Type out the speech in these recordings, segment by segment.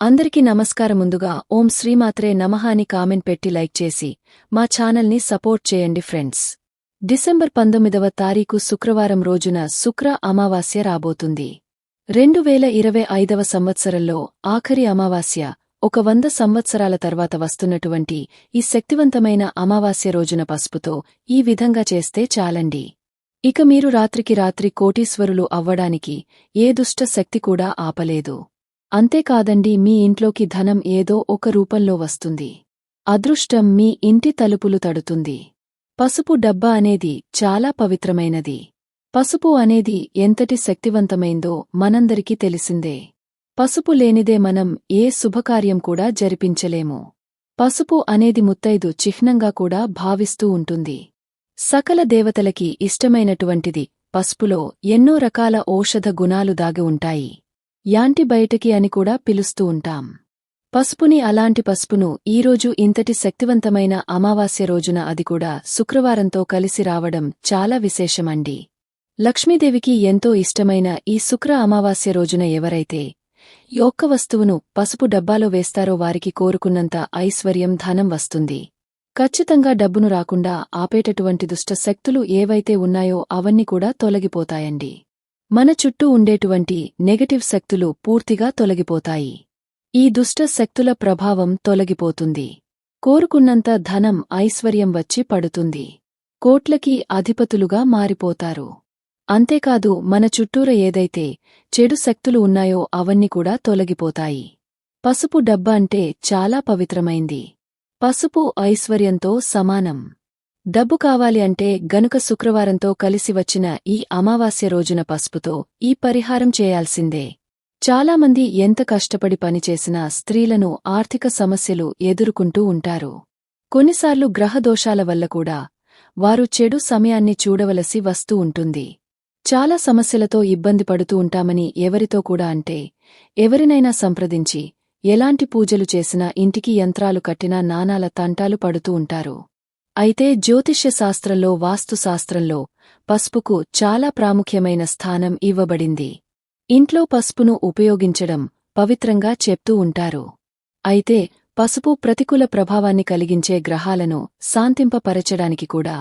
అందరికీ నమస్కారం ముందుగా ఓం శ్రీమాత్రే నమః అని కామెంట్ పెట్టి లైక్ చేసి మా ఛానల్ని సపోర్ట్ చేయండి ఫ్రెండ్స్. డిసెంబర్ పంతొమ్మిదవ తారీఖు శుక్రవారం రోజున శుక్ర అమావాస్య రాబోతుంది. రెండు వేల ఇరవై ఐదవ సంవత్సరంలో ఆఖరి అమావాస్య ఒక వంద సంవత్సరాల తర్వాత వస్తున్నటువంటి ఈ శక్తివంతమైన అమావాస్య రోజున పసుపుతో ఈ విధంగా చేస్తే చాలండి. ఇక మీరు రాత్రికి రాత్రి కోటీశ్వరులు అవ్వడానికి ఏ దుష్ట శక్తి కూడా ఆపలేదు. అంతేకాదండి మీ ఇంట్లోకి ధనం ఏదో ఒక రూపంలో వస్తుంది. అదృష్టం మీ ఇంటి తలుపులు తడుతుంది. పసుపు డబ్బా అనేది చాలా పవిత్రమైనది. పసుపు అనేది ఎంతటి శక్తివంతమైందో మనందరికీ తెలిసిందే. పసుపు లేనిదే మనం ఏ శుభకార్యం కూడా జరిపించలేము. పసుపు అనేది ముత్తైదు చిహ్నంగా కూడా భావిస్తూ ఉంటుంది. సకల దేవతలకి ఇష్టమైనటువంటిది పసుపులో ఎన్నో రకాల ఔషధ గుణాలు దాగి ఉంటాయి. యాంటీబయటికి అని కూడా పిలుస్తూ ఉంటాం. పసుపుని అలాంటి పసుపును ఈరోజు ఇంతటి శక్తివంతమైన అమావాస్య రోజున అది కూడా శుక్రవారంతో కలిసి రావడం చాలా విశేషమండి. లక్ష్మీదేవికి ఎంతో ఇష్టమైన ఈ శుక్ర అమావాస్య రోజున ఎవరైతే యొక్క వస్తువును పసుపు డబ్బాలో వేస్తారో వారికి కోరుకున్నంత ఐశ్వర్యం ధనం వస్తుంది. ఖచ్చితంగా డబ్బును రాకుండా ఆపేటటువంటి దుష్ట శక్తులు ఏవైతే ఉన్నాయో అవన్నీ కూడా తొలగిపోతాయండి. మన చుట్టూ ఉండేటువంటి నెగటివ్ శక్తులు పూర్తిగా తొలగిపోతాయి. ఈ దుష్ట శక్తుల ప్రభావం తొలగిపోతుంది. కోరుకున్నంత ధనం ఐశ్వర్యం వచ్చి పడుతుంది. కోట్లకి అధిపతులుగా మారిపోతారు. అంతేకాదు మన చుట్టూర ఏదైతే చెడు శక్తులు ఉన్నాయో అవన్నీ కూడా తొలగిపోతాయి. పసుపు డబ్బ అంటే చాలా పవిత్రమైంది. పసుపు ఐశ్వర్యంతో సమానం. డబ్బు కావాలి అంటే గనుక శుక్రవారంతో కలిసి వచ్చిన ఈ అమావాస్య రోజున పసుపుతో ఈ పరిహారం చేయాల్సిందే. చాలామంది ఎంత కష్టపడి పనిచేసినా స్త్రీలను ఆర్థిక సమస్యలు ఎదుర్కొంటూ ఉంటారు. కొన్నిసార్లు గ్రహదోషాల వల్ల కూడా వారు చెడు సమయాన్ని చూడవలసి వస్తూ ఉంటుంది. చాలా సమస్యలతో ఇబ్బంది పడుతూ ఉంటామని ఎవరితో కూడా అంటే ఎవరినైనా సంప్రదించి ఎలాంటి పూజలు చేసినా ఇంటికి యంత్రాలు కట్టినా నానాల తంటాలు పడుతూ ఉంటారు. అయితే జ్యోతిష్య శాస్త్రంలో వాస్తుశాస్త్రంలో పసుపుకు చాలా ప్రాముఖ్యమైన స్థానం ఇవ్వబడింది. ఇంట్లో పసుపును ఉపయోగించడం పవిత్రంగా చెప్తూ ఉంటారు. అయితే పసుపు ప్రతికూల ప్రభావాన్ని కలిగించే గ్రహాలను శాంతింపపరచడానికి కూడా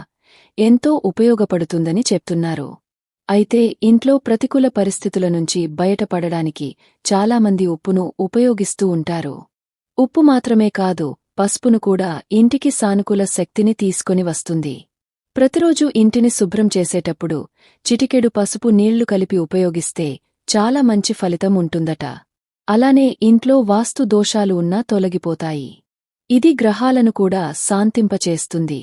ఎంతో ఉపయోగపడుతుందని చెప్తున్నారు. అయితే ఇంట్లో ప్రతికూల పరిస్థితుల నుంచి బయటపడడానికి చాలామంది ఉప్పును ఉపయోగిస్తూ ఉంటారు. ఉప్పు మాత్రమే కాదు పసుపును కూడా ఇంటికి సానుకూల శక్తిని తీసుకొని వస్తుంది. ప్రతిరోజు ఇంటిని శుభ్రం చేసేటప్పుడు చిటికెడు పసుపు నీళ్ళు కలిపి ఉపయోగిస్తే చాలా మంచి ఫలితం ఉంటుందట. అలానే ఇంట్లో వాస్తు దోషాలు ఉన్నా తొలగిపోతాయి. ఇది గ్రహాలను కూడా శాంతింపచేస్తుంది.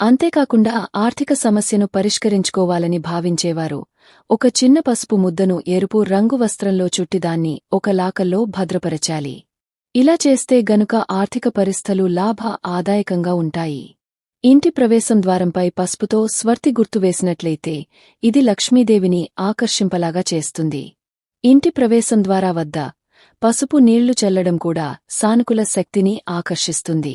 అంతేకాకుండా ఆర్థిక సమస్యను పరిష్కరించుకోవాలని భావించేవారు ఒక చిన్న పసుపు ముద్దను ఎరుపు రంగు వస్త్రంలో చుట్టిదాన్ని ఒక లాకల్లో భద్రపరచాలి. ఇలా చేస్తే గనుక ఆర్థిక పరిస్థలు లాభ ఆదాయకంగా ఉంటాయి. ఇంటి ప్రవేశం ద్వారంపై పసుపుతో స్వర్తి గుర్తు వేసినట్లయితే ఇది లక్ష్మీదేవిని ఆకర్షింపలాగా చేస్తుంది. ఇంటి ప్రవేశం ద్వారా వద్ద పసుపు నీళ్ళు చల్లడం కూడా సానుకూల శక్తిని ఆకర్షిస్తుంది.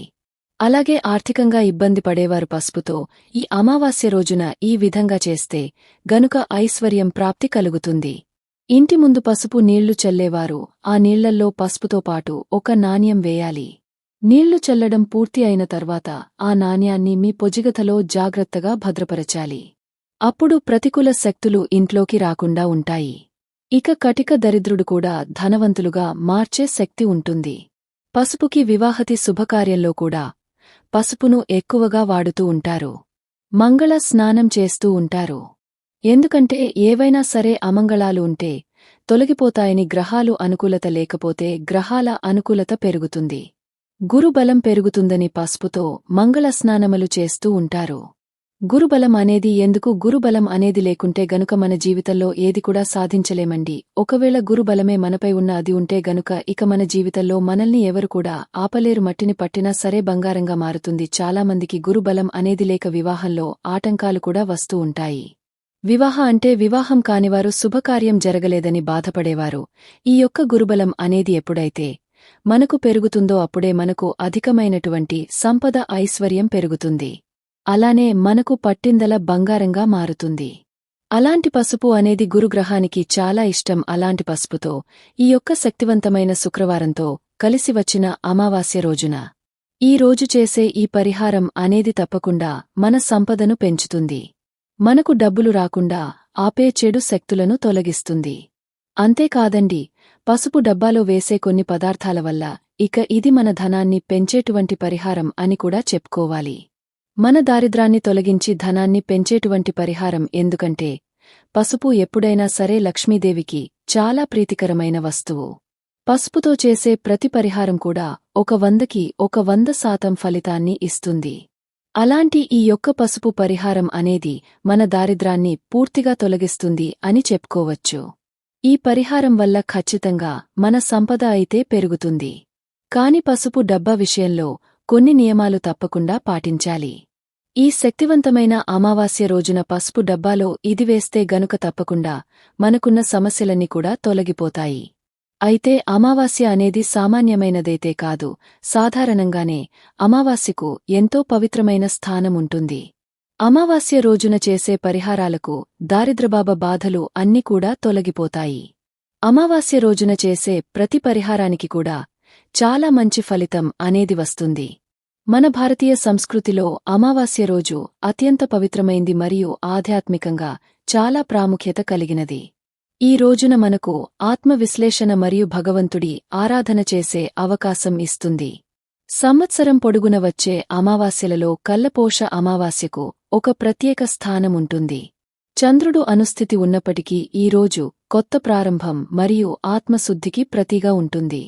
అలాగే ఆర్థికంగా ఇబ్బంది పడేవారు పసుపుతో ఈ అమావాస్య రోజున ఈ విధంగా చేస్తే గనుక ఐశ్వర్యం ప్రాప్తి కలుగుతుంది. ఇంటి ముందు పసుపు నీళ్ళు చల్లేవారు. ఆ నీళ్ళల్లో పసుపుతో పాటు ఒక నాణ్యం వేయాలి. నీళ్ళు చల్లడం పూర్తి అయిన తర్వాత ఆ నాణ్యాన్ని మీ పొజిగతలో జాగ్రత్తగా భద్రపరచాలి. అప్పుడు ప్రతికూల శక్తులు ఇంట్లోకి రాకుండా ఉంటాయి. ఇక కటిక దరిద్రుడు కూడా ధనవంతులుగా మార్చే శక్తి ఉంటుంది. పసుపుకి వివాహతి శుభకార్యంలో కూడా పసుపును ఎక్కువగా వాడుతూ ఉంటారు. మంగళ స్నానం చేస్తూ ఉంటారు. ఎందుకంటే ఏవైనా సరే అమంగళాలు ఉంటే తొలగిపోతాయని గ్రహాలు అనుకూలత లేకపోతే గ్రహాల అనుకూలత పెరుగుతుంది. గురుబలం పెరుగుతుందని పసుపుతో మంగళ స్నానములు చేస్తూ ఉంటారు. గురుబలం అనేది ఎందుకు? గురుబలం అనేది లేకుంటే గనుక మన జీవితంలో ఏది కూడా సాధించలేమండి. ఒకవేళ గురుబలమే మనపై ఉన్న అది ఉంటే గనుక ఇక మన జీవితంలో మనల్ని ఎవరు కూడా ఆపలేరు. మట్టిని పట్టినా సరే బంగారంగా మారుతుంది. చాలామందికి గురుబలం అనేది లేక వివాహంలో ఆటంకాలు కూడా వస్తూ ఉంటాయి. వివాహ అంటే వివాహం కానివారు శుభకార్యం జరగలేదని బాధపడేవారు. ఈ యొక్క గురుబలం అనేది ఎప్పుడైతే మనకు పెరుగుతుందో అప్పుడే మనకు అధికమైనటువంటి సంపద ఐశ్వర్యం పెరుగుతుంది. అలానే మనకు పట్టిందల బంగారంగా మారుతుంది. అలాంటి పసుపు అనేది గురుగ్రహానికి చాలా ఇష్టం. అలాంటి పసుపుతో ఈ యొక్క శక్తివంతమైన శుక్రవారంతో కలిసి వచ్చిన అమావాస్య రోజున ఈ రోజు చేసే ఈ పరిహారం అనేది తప్పకుండా మన సంపదను పెంచుతుంది. మనకు డబ్బులు రాకుండా ఆపే చెడు శక్తులను తొలగిస్తుంది. అంతేకాదండి పసుపు డబ్బాలో వేసే కొన్ని పదార్థాల వల్ల ఇక ఇది మన ధనాన్ని పెంచేటువంటి పరిహారం అని కూడా చెప్పుకోవాలి. మన దారిద్రాన్ని తొలగించి ధనాన్ని పెంచేటువంటి పరిహారం ఎందుకంటే పసుపు ఎప్పుడైనా సరే లక్ష్మీదేవికి చాలా ప్రీతికరమైన వస్తువు. పసుపుతో చేసే ప్రతి పరిహారం కూడా ఒక వందకి ఒక వంద శాతం ఫలితాన్ని ఇస్తుంది. అలాంటి ఈ యొక్క పసుపు పరిహారం అనేది మన దారిద్రాన్ని పూర్తిగా తొలగిస్తుంది అని చెప్పుకోవచ్చు. ఈ పరిహారం వల్ల ఖచ్చితంగా మన సంపద అయితే పెరుగుతుంది. కాని పసుపు డబ్బా విషయంలో కొన్ని నియమాలు తప్పకుండా పాటించాలి. ఈ శక్తివంతమైన అమావాస్య రోజున పసుపు డబ్బాలో ఇది వేస్తే గనుక తప్పకుండా మనకున్న సమస్యలన్నీ కూడా తొలగిపోతాయి. అయితే అమావాస్య అనేది సామాన్యమైనదైతే కాదు. సాధారణంగానే అమావాస్యకు ఎంతో పవిత్రమైన స్థానముంటుంది అమావాస్య రోజున చేసే పరిహారాలకు దారిద్రబాబ బాధలు అన్నీ కూడా తొలగిపోతాయి. అమావాస్య రోజున చేసే ప్రతి పరిహారానికి కూడా చాలా మంచి ఫలితం అనేది వస్తుంది. మన భారతీయ సంస్కృతిలో అమావాస్య రోజు అత్యంత పవిత్రమైంది మరియు ఆధ్యాత్మికంగా చాలా ప్రాముఖ్యత కలిగినది. ఈ రోజున మనకు ఆత్మవిశ్లేషణ మరియు భగవంతుడి ఆరాధన చేసే అవకాశం ఇస్తుంది. సంవత్సరం పొడుగున వచ్చే అమావాస్యలలో కల్లపోష అమావాస్యకు ఒక ప్రత్యేక స్థానముంటుంది చంద్రుడు అనుస్థితి ఉన్నప్పటికీ ఈరోజు కొత్త ప్రారంభం మరియు ఆత్మశుద్ధికి ప్రతిగా ఉంటుంది.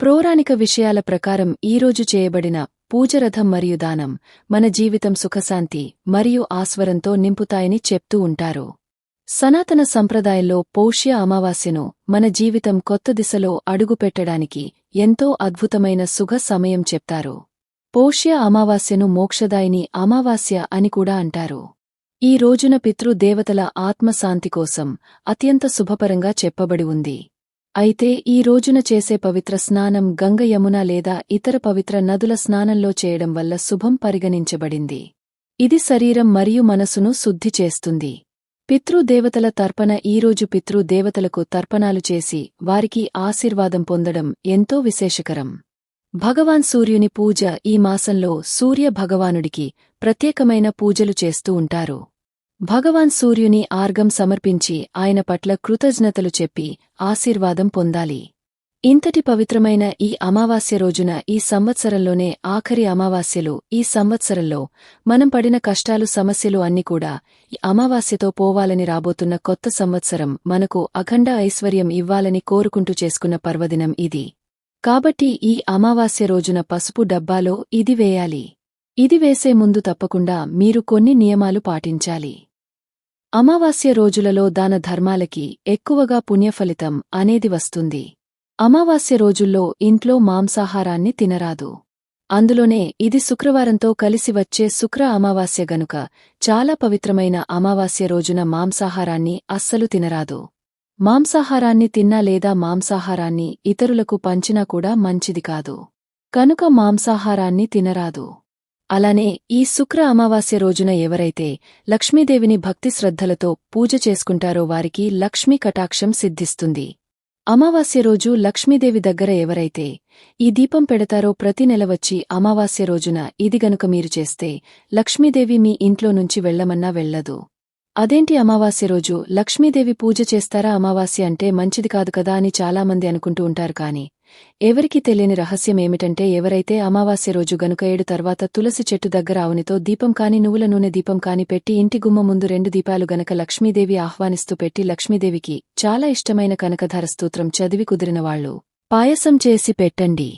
పౌరాణిక విషయాల ప్రకారం ఈరోజు చేయబడిన పూజరథం మరియు దానం మన జీవితం సుఖశాంతి మరియు ఆస్వరంతో నింపుతాయని చెప్తూ ఉంటారు. సనాతన సంప్రదాయంలో పౌష్య అమావాస్యను మన జీవితం కొత్త దిశలో అడుగుపెట్టడానికి ఎంతో అద్భుతమైన సుఖ సమయం చెప్తారు. పౌష్య అమావాస్యను మోక్షదాయిని అమావాస్య అని కూడా అంటారు. ఈ రోజున పితృదేవతల ఆత్మశాంతి కోసం అత్యంత శుభపరంగా చెప్పబడి ఉంది. అయితే ఈ రోజున చేసే పవిత్ర స్నానం గంగ యమున లేదా ఇతర పవిత్ర నదుల స్నానంలో చేయడం వల్ల శుభం పరిగణించబడింది. ఇది శరీరం మరియు మనసును శుద్ధి చేస్తుంది. పితృదేవతల తర్పణ ఈరోజు పితృదేవతలకు తర్పణాలు చేసి వారికి ఆశీర్వాదం పొందడం ఎంతో విశేషకరం. భగవాన్ సూర్యుని పూజ ఈ మాసంలో సూర్య భగవానుడికి ప్రత్యేకమైన పూజలు చేస్తూ ఉంటారు. భగవాన్ సూర్యుని ఆర్గం సమర్పించి ఆయన పట్ల కృతజ్ఞతలు చెప్పి ఆశీర్వాదం పొందాలి. ఇంతటి పవిత్రమైన ఈ అమావాస్య రోజున ఈ సంవత్సరంలోనే ఆఖరి అమావాస్యలు. ఈ సంవత్సరంలో మనం పడిన కష్టాలు సమస్యలు అన్ని కూడా ఈ అమావాస్యతో పోవాలని రాబోతున్న కొత్త సంవత్సరం మనకు అఖండ ఐశ్వర్యం ఇవ్వాలని కోరుకుంటూ చేసుకున్న పర్వదినం ఇది. కాబట్టి ఈ అమావాస్య రోజున పసుపు డబ్బాలో ఇది వేయాలి. ఇది వేసే ముందు తప్పకుండా మీరు కొన్ని నియమాలు పాటించాలి. అమావాస్య రోజులలో దాన ధర్మాలకి ఎక్కువగా పుణ్యఫలితం అనేది వస్తుంది. అమావాస్య రోజుల్లో ఇంట్లో మాంసాహారాన్ని తినరాదు. అందులోనే ఇది శుక్రవారంతో కలిసి వచ్చే శుక్ర అమావాస్య గనుక చాలా పవిత్రమైన అమావాస్య రోజున మాంసాహారాన్ని అస్సలు తినరాదు. మాంసాహారాన్ని తిన్నా లేదా మాంసాహారాన్ని ఇతరులకు పంచినా కూడా మంచిది కాదు. కనుక మాంసాహారాన్ని తినరాదు. అలానే ఈ శుక్ర అమావాస్య రోజున ఎవరైతే లక్ష్మీదేవిని భక్తి శ్రద్ధలతో పూజ చేసుకుంటారో వారికి లక్ష్మీ కటాక్షం సిద్ధిస్తుంది. అమావాస్య రోజు లక్ష్మీదేవి దగ్గర ఎవరైతే ఈ దీపం పెడతారో ప్రతి నెల వచ్చి అమావాస్య రోజున ఇది గనుక మీరు చేస్తే లక్ష్మీదేవి మీ ఇంట్లో నుంచి వెళ్ళమన్నా వెళ్ళదు అదేంటి అమావాస్య రోజు? లక్ష్మీదేవి పూజ చేస్తారా అమావాస్య అంటే మంచిది కాదు కదా అని చాలామంది అనుకుంటూ ఉంటారు కాని ఎవరికి తెలియని రహస్యమేమిటంటే ఎవరైతే అమావాస్య రోజు గనుక ఏడు తర్వాత తులసి చెట్టు దగ్గర ఆవునితో దీపం కాని నువ్వుల నూనె దీపం కాని పెట్టి ఇంటి గుమ్మ ముందు రెండు దీపాలు గనక లక్ష్మీదేవి ఆహ్వానిస్తూ పెట్టి లక్ష్మీదేవికి చాలా ఇష్టమైన కనకధార స్తోత్రం చదివి కుదిరినవాళ్ళు పాయసం చేసి పెట్టండి.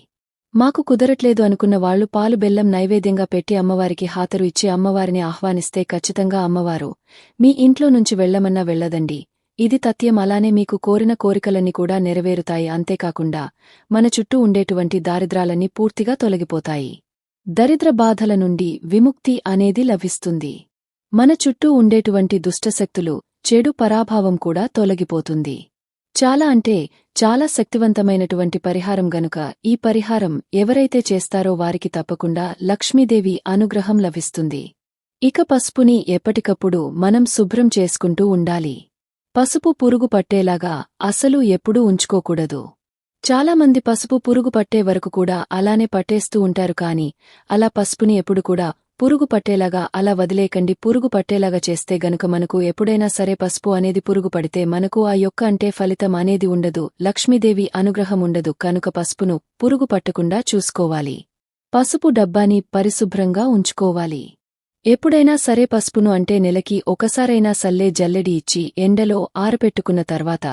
మాకు కుదరట్లేదు అనుకున్న వాళ్ళు పాలు బెల్లం నైవేద్యంగా పెట్టి అమ్మవారికి హాతరు ఇచ్చి అమ్మవారిని ఆహ్వానిస్తే ఖచ్చితంగా అమ్మవారు మీ ఇంట్లో నుంచి వెళ్ళమన్నా వెళ్ళదండి ఇది తథ్యం అలానే మీకు కోరిన కోరికలన్నీ కూడా నెరవేరుతాయి అంతేకాకుండా మన చుట్టూ ఉండేటువంటి దారిద్రాలన్నీ పూర్తిగా తొలగిపోతాయి. దరిద్ర బాధల నుండి విముక్తి అనేది లభిస్తుంది. మన చుట్టూ ఉండేటువంటి దుష్టశక్తులు చెడు పరాభావం కూడా తొలగిపోతుంది. చాలా అంటే చాలా శక్తివంతమైనటువంటి పరిహారం గనుక ఈ పరిహారం ఎవరైతే చేస్తారో వారికి తప్పకుండా లక్ష్మీదేవి అనుగ్రహం లభిస్తుంది. ఇక పసుపుని ఎప్పటికప్పుడు మనం శుభ్రం చేసుకుంటూ ఉండాలి. పసుపు పురుగు పట్టేలాగా అసలు ఎప్పుడూ ఉంచుకోకూడదు. చాలామంది పసుపు పురుగు పట్టే వరకు కూడా అలానే పట్టేస్తూ ఉంటారు కాని అలా పసుపుని ఎప్పుడు కూడా పురుగు పట్టేలాగా అలా వదిలేకండి పురుగు పట్టేలాగా చేస్తే గనుక మనకు ఎప్పుడైనా సరే పసుపు అనేది పురుగు పడితే మనకు ఆ యొక్క అంటే ఫలితం అనేది ఉండదు. లక్ష్మీదేవి అనుగ్రహం ఉండదు కనుక పసుపును పురుగు పట్టకుండా చూసుకోవాలి. పసుపు డబ్బాని పరిశుభ్రంగా ఉంచుకోవాలి. ఎప్పుడైనా సరే పసుపును అంటే నెలకి ఒకసారైనా సల్లే జల్లెడి ఇచ్చి ఎండలో ఆరపెట్టుకున్న తర్వాత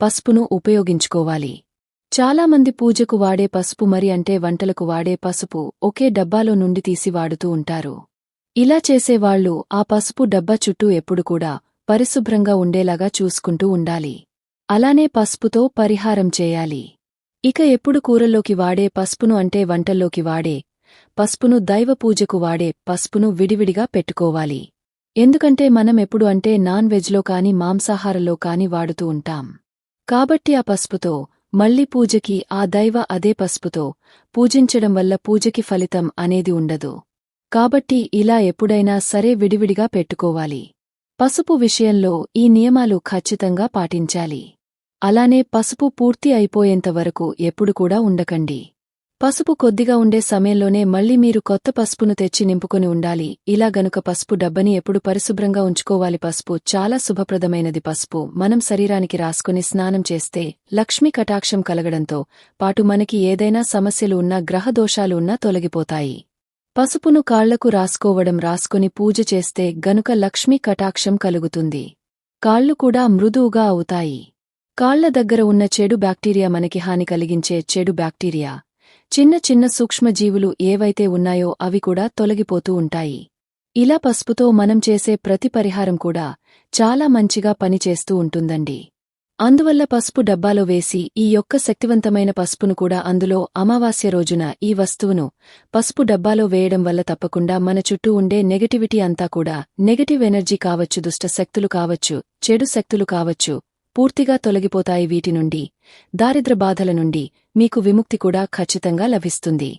పసుపును ఉపయోగించుకోవాలి. చాలామంది పూజకు వాడే పసుపు మరి అంటే వంటలకు వాడే పసుపు ఒకే డబ్బాలో నుండి తీసి వాడుతూ ఉంటారు. ఇలా చేసేవాళ్ళు ఆ పసుపు డబ్బా చుట్టూ ఎప్పుడు కూడా పరిశుభ్రంగా ఉండేలాగా చూసుకుంటూ ఉండాలి. అలానే పసుపుతో పరిహారం చేయాలి. ఇక ఎప్పుడు కూరల్లోకి వాడే పసుపును అంటే వంటల్లోకి వాడే పసుపును దైవ పూజకు వాడే పసుపును విడివిడిగా పెట్టుకోవాలి. ఎందుకంటే మనం ఎప్పుడు అంటే నాన్ వెజ్లో కాని మాంసాహారంలో కాని వాడుతూ ఉంటాం. కాబట్టి ఆ పసుపుతో మళ్ళీ పూజకి ఆ దైవ అదే పసుపుతో పూజించడం వల్ల పూజకి ఫలితం అనేది ఉండదు. కాబట్టి ఇలా ఎప్పుడైనా సరే విడివిడిగా పెట్టుకోవాలి. పసుపు విషయంలో ఈ నియమాలు ఖచ్చితంగా పాటించాలి. అలానే పసుపు పూర్తి అయిపోయేంతవరకు ఎప్పుడు కూడా ఉండకండి. పసుపు కొద్దిగా ఉండే సమయంలోనే మళ్ళీ మీరు కొత్త పసుపును తెచ్చి నింపుకొని ఉండాలి. ఇలా గనుక పసుపు డబ్బని ఎప్పుడు పరిశుభ్రంగా ఉంచుకోవాలి. పసుపు చాలా శుభప్రదమైనది. పసుపు మనం శరీరానికి రాసుకుని స్నానం చేస్తే లక్ష్మీ కటాక్షం కలగడంతో పాటు మనకి ఏదైనా సమస్యలు ఉన్నా గ్రహదోషాలు ఉన్నా తొలగిపోతాయి. పసుపును కాళ్ళకు రాసుకోవడం రాసుకుని పూజ చేస్తే గనుక లక్ష్మీ కటాక్షం కలుగుతుంది. కాళ్ళు కూడా మృదువుగా అవుతాయి. కాళ్ళ దగ్గర ఉన్న చెడు బ్యాక్టీరియా మనకి హాని కలిగించే చెడు బ్యాక్టీరియా. చిన్న చిన్న సూక్ష్మజీవులు ఏవైతే ఉన్నాయో అవి కూడా తొలగిపోతూ ఉంటాయి. ఇలా పసుపుతో మనం చేసే ప్రతి పరిహారం కూడా చాలా మంచిగా పనిచేస్తూ ఉంటుందండి. అందువల్ల పసుపు డబ్బాలో వేసి ఈ యొక్క శక్తివంతమైన పసుపును కూడా అందులో అమావాస్య రోజున ఈ వస్తువును పసుపు డబ్బాలో వేయడం వల్ల తప్పకుండా మన చుట్టూ ఉండే నెగటివిటీ అంతా కూడా నెగటివ్ ఎనర్జీ కావచ్చు దుష్ట శక్తులు కావచ్చు చెడు శక్తులు కావచ్చు పూర్తిగా తొలగిపోతాయి వీటి నుండి దారిద్ర బాధల నుండి మీకు విముక్తి కూడా ఖచ్చితంగా లభిస్తుంది.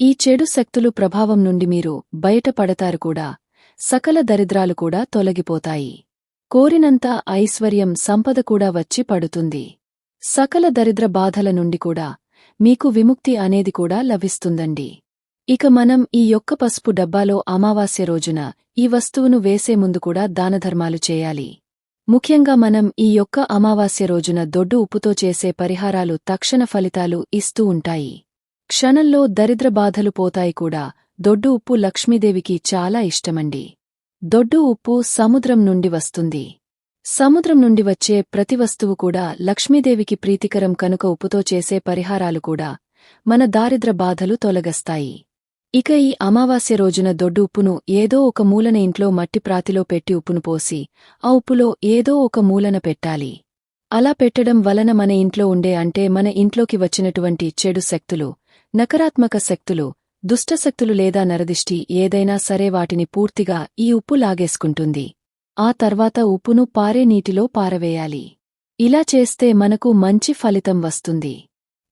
ఈ చెడు శక్తులు ప్రభావం నుండి మీరు బయటపడతారు కూడా సకల దరిద్రాలు కూడా తొలగిపోతాయి. కోరినంత ఐశ్వర్యం సంపద కూడా వచ్చి పడుతుంది. సకల దరిద్ర బాధల నుండి కూడా మీకు విముక్తి అనేది కూడా లభిస్తుందండి. ఇక మనం ఈ యొక్క పసుపు డబ్బాలో అమావాస్య రోజున ఈ వస్తువును వేసే ముందు కూడా దానధర్మాలు చేయాలి. ముఖ్యంగా మనం ఈ యొక్క అమావాస్య రోజున దొడ్డు ఉప్పుతో చేసే పరిహారాలు తక్షణ ఫలితాలు ఇస్తూ ఉంటాయి. క్షణంలో దరిద్ర బాధలు పోతాయి కూడా. దొడ్డు ఉప్పు లక్ష్మీదేవికి చాలా ఇష్టమండి. దొడ్డు ఉప్పు సముద్రం నుండి వస్తుంది. సముద్రం నుండి వచ్చే ప్రతి వస్తువు కూడా లక్ష్మీదేవికి ప్రీతికరం కనుక ఉప్పుతో చేసే పరిహారాలు కూడా మన దారిద్ర బాధలు తొలగస్తాయి. ఇక ఈ అమావాస్య రోజున దొడ్డు ఉప్పును ఏదో ఒక మూలన ఇంట్లో మట్టి ప్రాతిలో పెట్టి ఉప్పును పోసి ఆ ఉప్పులో ఏదో ఒక మూలన పెట్టాలి. అలా పెట్టడం వలన మన ఇంట్లో ఉండే అంటే మన ఇంట్లోకి వచ్చినటువంటి చెడు శక్తులు నకరాత్మక శక్తులు దుష్టశక్తులు లేదా నరదిష్టి ఏదైనా సరే వాటిని పూర్తిగా ఈ ఉప్పు లాగేసుకుంటుంది. ఆ తర్వాత ఉప్పును పారే నీటిలో పారవేయాలి. ఇలా చేస్తే మనకు మంచి ఫలితం వస్తుంది.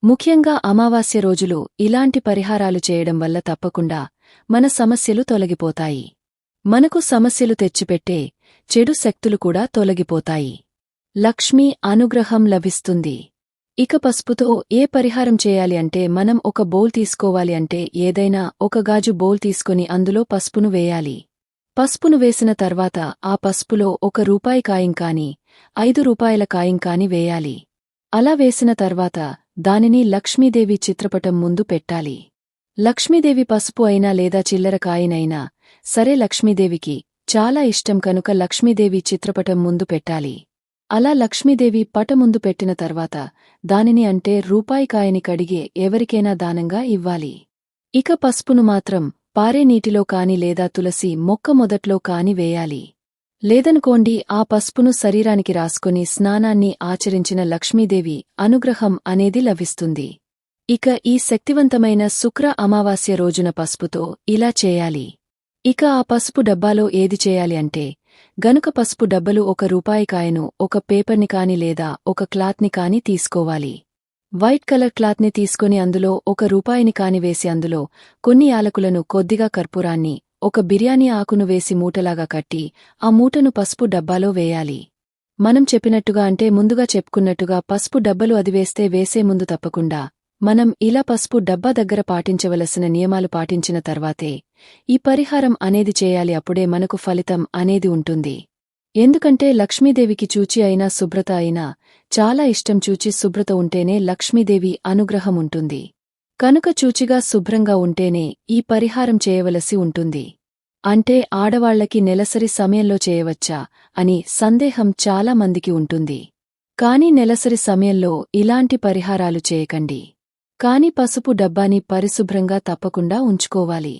ముఖ్యంగా అమావాస్య రోజులు ఇలాంటి పరిహారాలు చేయడం వల్ల తప్పకుండా మన సమస్యలు తొలగిపోతాయి. మనకు సమస్యలు తెచ్చిపెట్టే చెడు శక్తులు కూడా తొలగిపోతాయి. లక్ష్మీ అనుగ్రహం లభిస్తుంది. ఇక పసుపుతో ఏ పరిహారం చేయాలి అంటే మనం ఒక బౌల్ తీసుకోవాలి అంటే ఏదైనా ఒక గాజు బౌల్ తీసుకుని అందులో పసుపును వేయాలి. పసుపును వేసిన తర్వాత ఆ పసుపులో ఒక రూపాయి కాయం కాని ఐదు రూపాయల కాయం కాని వేయాలి. అలా వేసిన తర్వాత దానిని లక్ష్మీదేవి చిత్రపటం ముందు పెట్టాలి. లక్ష్మీదేవి పసుపు అయినా లేదా చిల్లర కాయనైనా సరే లక్ష్మీదేవికి చాలా ఇష్టం కనుక లక్ష్మీదేవి చిత్రపటం ముందు పెట్టాలి. అలా లక్ష్మీదేవి పట ముందు పెట్టిన తర్వాత దానిని అంటే రూపాయి కాయని కడిగే ఎవరికైనా దానంగా ఇవ్వాలి. ఇక పసుపును మాత్రం పారే నీటిలో కాని లేదా తులసి మొక్క మొదట్లో కాని వేయాలి. లేదనుకోండి ఆ పసుపును శరీరానికి రాసుకుని స్నానాన్ని ఆచరించిన లక్ష్మీదేవి అనుగ్రహం అనేది లభిస్తుంది. ఇక ఈ శక్తివంతమైన శుక్ర అమావాస్య రోజున పసుపుతో ఇలా చేయాలి. ఇక ఆ పసుపు డబ్బాలో ఏది చేయాలి అంటే గనుక పసుపు డబ్బలు ఒక రూపాయి కాయను ఒక పేపర్ని కాని లేదా ఒక క్లాత్ని కాని తీసుకోవాలి. వైట్ కలర్ క్లాత్ని తీసుకుని అందులో ఒక రూపాయిని కాని వేసి అందులో కొన్ని యాలకులను కొద్దిగా కర్పూరాన్ని ఒక బిర్యానీ ఆకును వేసి మూటలాగా కట్టి ఆ మూటను పసుపు డబ్బాలో వేయాలి. మనం చెప్పినట్టుగా అంటే ముందుగా చెప్పుకున్నట్టుగా పసుపు డబ్బలు అది వేస్తే వేసే ముందు తప్పకుండా. మనం ఇలా పసుపు డబ్బా దగ్గర పాటించవలసిన నియమాలు పాటించిన తర్వాతే ఈ పరిహారం అనేది చేయాలి అప్పుడే మనకు ఫలితం అనేది ఉంటుంది. ఎందుకంటే లక్ష్మీదేవికి చూచి అయినా శుభ్రత అయినా చాలా ఇష్టం చూచి శుభ్రత ఉంటేనే లక్ష్మీదేవి అనుగ్రహం ఉంటుంది. కనుక చూచిగా శుభ్రంగా ఉంటేనే ఈ పరిహారం చేయవలసి ఉంటుంది. అంటే ఆడవాళ్ళకి నెలసరి సమయంలో చేయవచ్చా అని సందేహం చాలా మందికి ఉంటుంది. కాని నెలసరి సమయంలో ఇలాంటి పరిహారాలు చేయకండి. కాని పసుపు డబ్బాని పరిశుభ్రంగా తప్పకుండా ఉంచుకోవాలి.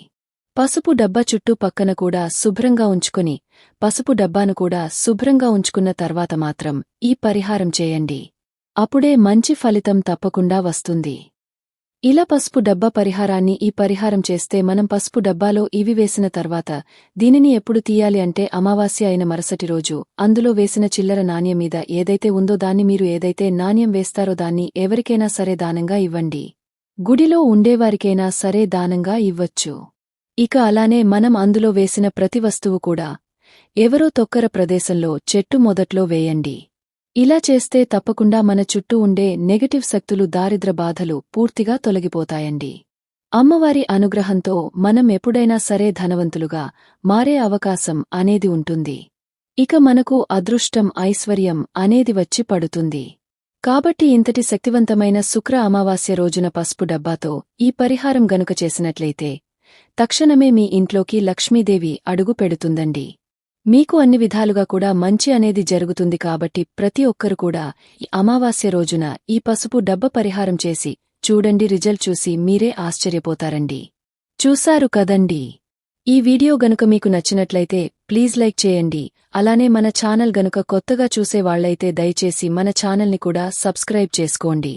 పసుపు డబ్బా చుట్టూ పక్కన కూడా శుభ్రంగా ఉంచుకుని పసుపు డబ్బాను కూడా శుభ్రంగా ఉంచుకున్న తర్వాత మాత్రం ఈ పరిహారం చేయండి. అప్పుడే మంచి ఫలితం తప్పకుండా వస్తుంది. ఇలా పసుపు డబ్బా పరిహారాన్ని ఈ పరిహారం చేస్తే మనం పసుపు డబ్బాలో ఇవి వేసిన తర్వాత దీనిని ఎప్పుడు తీయాలి అంటే అమావాస్య అయిన మరుసటి రోజు. అందులో వేసిన చిల్లర నాణ్యం మీద ఏదైతే ఉందో దాన్ని మీరు ఏదైతే నాణ్యం వేస్తారో దాన్ని ఎవరికైనా సరే దానంగా ఇవ్వండి. గుడిలో ఉండేవారికైనా సరే దానంగా ఇవ్వచ్చు. ఇక అలానే మనం అందులో వేసిన ప్రతి వస్తువు కూడా ఎవరో తొక్కర ప్రదేశంలో చెట్టు మొదట్లో వేయండి. ఇలా చేస్తే తప్పకుండా మన చుట్టూ ఉండే నెగటివ్ శక్తులు దారిద్ర బాధలు పూర్తిగా తొలగిపోతాయండి. అమ్మవారి అనుగ్రహంతో మనం ఎప్పుడైనా సరే ధనవంతులుగా మారే అవకాశం అనేది ఉంటుంది. ఇక మనకు అదృష్టం ఐశ్వర్యం అనేది వచ్చి పడుతుంది. కాబట్టి ఇంతటి శక్తివంతమైన శుక్ర అమావాస్య రోజున పసుపు డబ్బాతో ఈ పరిహారం గనుక చేసినట్లయితే తక్షణమే మీ ఇంట్లోకి లక్ష్మీదేవి అడుగు పెడుతుందండి. మీకు అన్ని విధాలుగా కూడా మంచి అనేది జరుగుతుంది కాబట్టి ప్రతి ఒక్కరు కూడా ఈ అమావాస్య రోజున ఈ పసుపు డబ్బ పరిహారం చేసి చూడండి రిజల్ట్ చూసి మీరే ఆశ్చర్యపోతారండి. చూశారు కదండి? ఈ వీడియో గనుక మీకు నచ్చినట్లయితే ప్లీజ్ లైక్ చేయండి. అలానే మన ఛానల్ గనుక కొత్తగా చూసేవాళ్ళైతే దయచేసి మన ఛానల్ని కూడా సబ్స్క్రైబ్ చేసుకోండి.